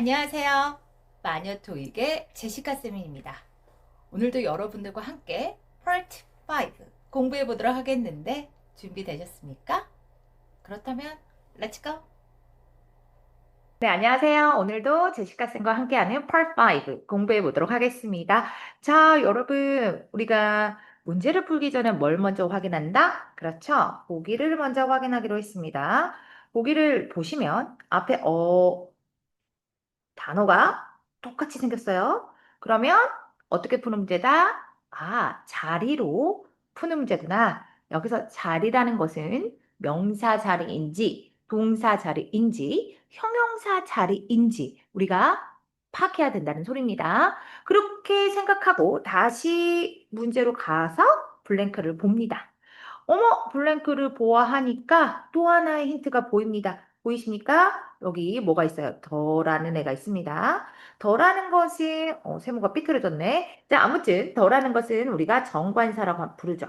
안녕하세요. 마녀 토익의 제시카 쌤입니다. 오늘도 여러분들과 함께 Part 5 공부해 보도록 하겠는데 준비되셨습니까? 그렇다면 Let's go. 네, 안녕하세요. 오늘도 제시카 쌤과 함께하는 Part 5 공부해 보도록 하겠습니다. 자, 여러분, 우리가 문제를 풀기 전에 뭘 먼저 확인한다? 그렇죠. 보기를 먼저 확인하기로 했습니다. 보기를 보시면 앞에 어, 단어가 똑같이 생겼어요. 그러면 어떻게 푸는 문제다? 아, 자리로 푸는 문제구나. 여기서 자리라는 것은 명사 자리인지 동사 자리인지 형용사 자리인지 우리가 파악해야 된다는 소리입니다. 그렇게 생각하고 다시 문제로 가서 블랭크를 봅니다. 어머, 블랭크를 보아하니까 또 하나의 힌트가 보입니다. 보이십니까? 여기 뭐가 있어요? 더라는 애가 있습니다. 더라는 것은 어, 세모가 삐뚤어졌네. 자, 아무튼 더라는 것은 우리가 정관사라고 부르죠.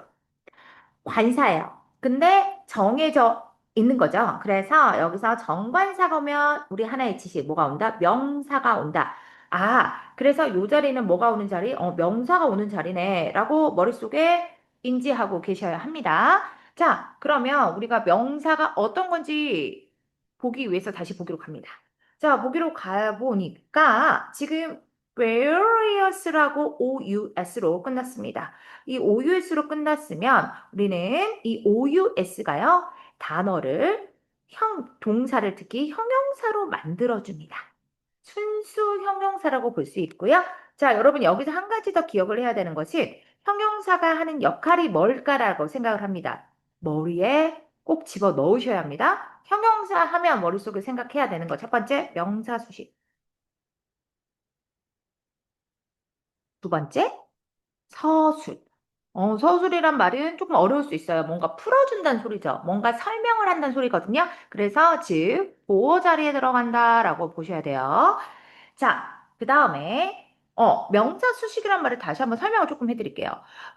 관사예요. 근데 정해져 있는 거죠. 그래서 여기서 정관사가 오면 우리 하나의 지식 뭐가 온다? 명사가 온다. 아, 그래서 요 자리는 뭐가 오는 자리? 어, 명사가 오는 자리네. 라고 머릿속에 인지하고 계셔야 합니다. 자, 그러면 우리가 명사가 어떤 건지 보기 위해서 다시 보기로 갑니다. 자, 보기로 가보니까 지금 various라고 OUS로 끝났습니다. 이 OUS로 끝났으면 우리는 이 OUS가요, 단어를 형, 동사를 특히 형용사로 만들어줍니다. 순수 형용사라고 볼 수 있고요. 자, 여러분 여기서 한 가지 더 기억을 해야 되는 것은 형용사가 하는 역할이 뭘까라고 생각을 합니다. 머리에 꼭 집어 넣으셔야 합니다. 형용사 하면 머릿속에 생각해야 되는 거. 첫 번째, 명사 수식. 두 번째, 서술. 어, 서술이란 말은 조금 어려울 수 있어요. 뭔가 풀어준다는 소리죠. 뭔가 설명을 한다는 소리거든요. 그래서 즉, 보호 자리에 들어간다라고 보셔야 돼요. 자, 그 다음에 어, 명사 수식이란 말을 다시 한번 설명을 조금 해드릴게요.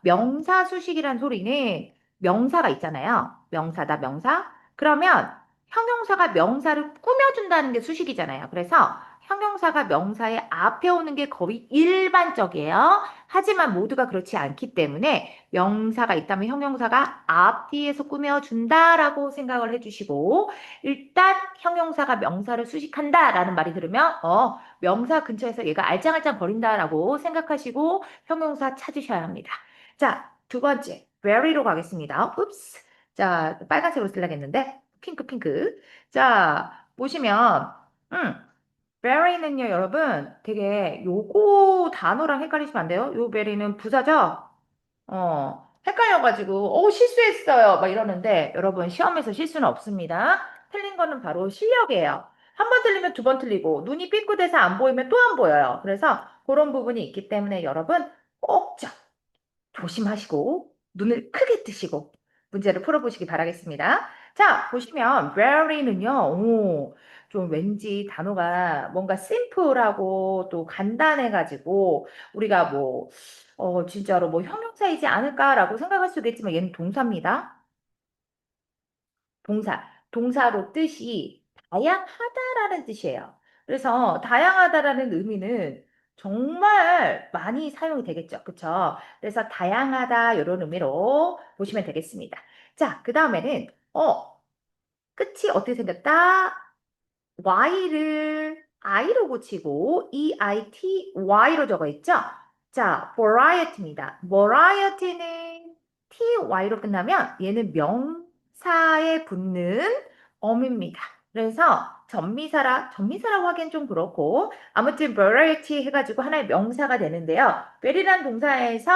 명사 수식이란 소리는 명사가 있잖아요. 명사다, 명사. 그러면 형용사가 명사를 꾸며준다는 게 수식이잖아요. 그래서 형용사가 명사의 앞에 오는 게 거의 일반적이에요. 하지만 모두가 그렇지 않기 때문에 명사가 있다면 형용사가 앞뒤에서 꾸며준다라고 생각을 해주시고 일단 형용사가 명사를 수식한다라는 말이 들으면 어 명사 근처에서 얘가 알짱알짱 버린다라고 생각하시고 형용사 찾으셔야 합니다. 자, 두 번째 very로 가겠습니다. 읍스. 자, 빨간색으로 쓰려겠는데 핑크 핑크. 자, 보시면 음 very는요, 여러분, 되게 요거 단어랑 헷갈리시면 안 돼요. 요 very는 부사죠? 어, 헷갈려가지고, 어, 실수했어요. 막 이러는데, 여러분, 시험에서 실수는 없습니다. 틀린 거는 바로 실력이에요. 한 번 틀리면 두 번 틀리고, 눈이 삐끗해서 안 보이면 또 안 보여요. 그래서 그런 부분이 있기 때문에 여러분, 꼭 좀 조심하시고, 눈을 크게 뜨시고, 문제를 풀어보시기 바라겠습니다. 자, 보시면, very는요, 오, 좀 왠지 단어가 뭔가 심플하고 또 간단해가지고 우리가 뭐, 어, 진짜로 뭐 형용사이지 않을까라고 생각할 수도 있지만 얘는 동사입니다. 동사. 동사로 뜻이 다양하다라는 뜻이에요. 그래서 다양하다라는 의미는 정말 많이 사용이 되겠죠. 그쵸? 그래서 다양하다 이런 의미로 보시면 되겠습니다. 자, 그 다음에는 어, 끝이 어떻게 생겼다? y를 i로 고치고 e-i-t-y로 적어 있죠? 자, variety입니다. variety는 ty-로 끝나면 얘는 명사에 붙는 어입니다. 그래서 전미사라, 전미사라고 하기엔 좀 그렇고 아무튼 variety 해가지고 하나의 명사가 되는데요. very란 동사에서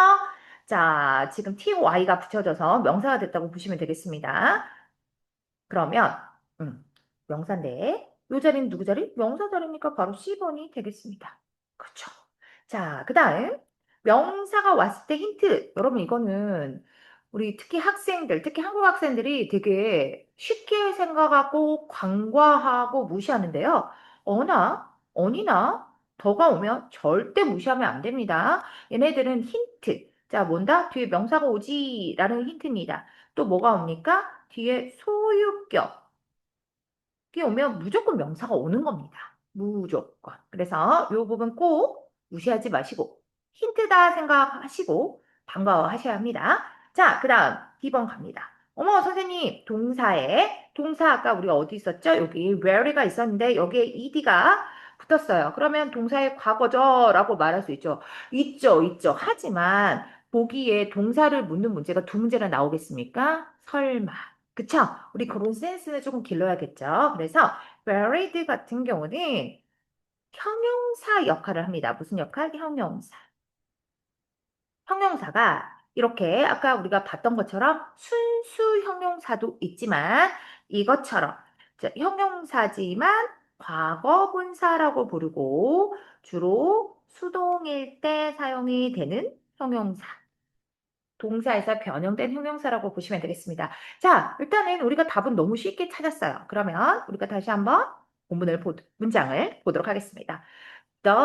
자, 지금 ty가 붙여져서 명사가 됐다고 보시면 되겠습니다. 그러면 음, 명사인데 요 자리는 누구 자리? 명사 자리니까 바로 C번이 되겠습니다. 그렇죠. 자, 그 다음 명사가 왔을 때 힌트. 여러분 이거는 우리 특히 학생들, 특히 한국 학생들이 되게 쉽게 생각하고 관과하고 무시하는데요. 어나, 어니나 더가 오면 절대 무시하면 안 됩니다. 얘네들은 힌트. 자, 뭔다? 뒤에 명사가 오지 라는 힌트입니다. 또 뭐가 옵니까? 뒤에 소유격. 오면 무조건 명사가 오는 겁니다. 무조건. 그래서 이 부분 꼭 무시하지 마시고 힌트다 생각하시고 반가워하셔야 합니다. 자, 그 다음 B번 갑니다. 어머 선생님 동사에 동사 아까 우리가 어디 있었죠? 여기 where가 있었는데 여기에 ed가 붙었어요. 그러면 동사의 과거죠 라고 말할 수 있죠. 있죠, 있죠. 하지만 보기에 동사를 묻는 문제가 두 문제나 나오겠습니까? 설마. 그쵸? 우리 그런 센스는 조금 길러야겠죠. 그래서 buried 같은 경우는 형용사 역할을 합니다. 무슨 역할? 형용사. 형용사가 이렇게 아까 우리가 봤던 것처럼 순수 형용사도 있지만 이것처럼 자, 형용사지만 과거 분사라고 부르고 주로 수동일 때 사용이 되는 형용사. 동사에서 변형된 형용사라고 보시면 되겠습니다. 자, 일단은 우리가 답은 너무 쉽게 찾았어요. 그러면 우리가 다시 한번 본문을 보, 문장을 보도록 하겠습니다. The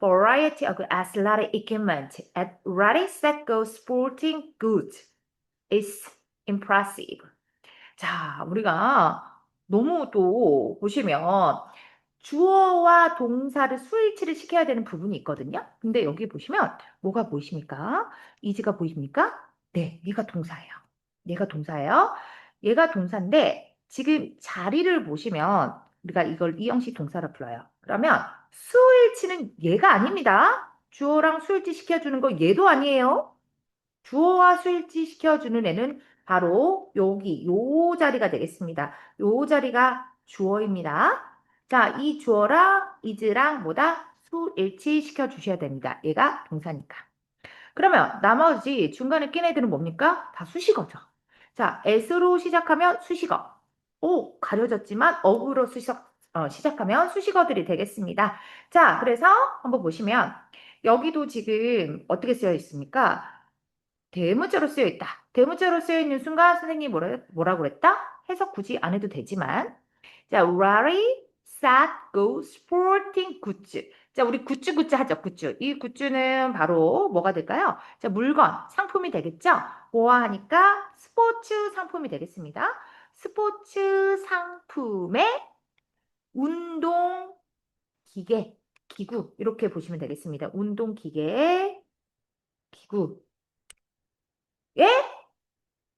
variety of athletic equipment at Ready Set Go Sporting Goods is impressive. 자, 우리가 너무 또 보시면 주어와 동사를 수일치를 시켜야 되는 부분이 있거든요. 근데 여기 보시면 뭐가 보이십니까? 이지가 보이십니까? 네, 얘가 동사예요. 얘가 동사예요. 얘가 동사인데 지금 자리를 보시면 우리가 이걸 이 형식 동사로 불러요. 그러면 수일치는 얘가 아닙니다. 주어랑 수일치 시켜주는 거 얘도 아니에요. 주어와 수일치 시켜주는 애는 바로 여기 요 자리가 되겠습니다. 요 자리가 주어입니다. 자, 이 주어랑 is랑 뭐다? 수일치 시켜주셔야 됩니다. 얘가 동사니까. 그러면 나머지 중간에 낀 애들은 뭡니까? 다 수식어죠. 자, s로 시작하면 수식어. 오, 가려졌지만 어구로 수식, 어, 시작하면 수식어들이 되겠습니다. 자, 그래서 한번 보시면 여기도 지금 어떻게 쓰여 있습니까? 대문자로 쓰여 있다. 대문자로 쓰여 있는 순간 선생님이 뭐라, 뭐라고 그랬다? 해석 굳이 안 해도 되지만 자, Rary, Sat, Go, Sporting Goods. 자, 우리 굿즈 굿즈 하죠, 굿즈. 이 굿즈는 바로 뭐가 될까요? 자, 물건, 상품이 되겠죠? 보아하니까 스포츠 상품이 되겠습니다. 스포츠 상품의 운동 기계, 기구 이렇게 보시면 되겠습니다. 운동 기계, 기구. 예?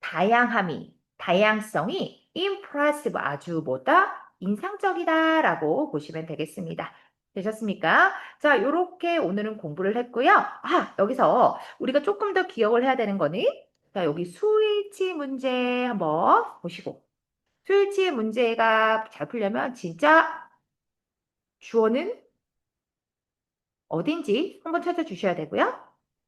다양함이, 다양성이 impressive 아주 뭐다? 인상적이다라고 보시면 되겠습니다. 되셨습니까? 자, 요렇게 오늘은 공부를 했고요. 아, 여기서 우리가 조금 더 기억을 해야 되는 거는 자, 여기 수일치 문제 한번 보시고 수일치 문제가 잘 풀려면 진짜 주어는 어딘지 한번 찾아주셔야 되고요.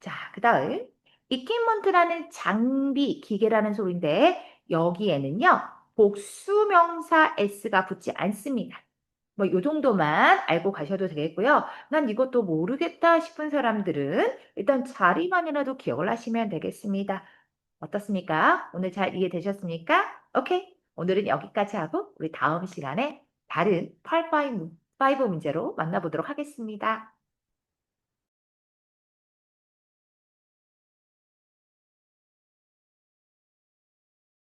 자, 그 다음 이퀴먼트라는 장비, 기계라는 소리인데 여기에는요. 복수명사 s가 붙지 않습니다. 뭐요 정도만 알고 가셔도 되겠고요. 난 이것도 모르겠다 싶은 사람들은 일단 자리만이라도 기억을 하시면 되겠습니다. 어떻습니까? 오늘 잘 이해되셨습니까? 오케이. 오늘은 여기까지 하고 우리 다음 시간에 다른 8, 5 문제로 만나보도록 하겠습니다.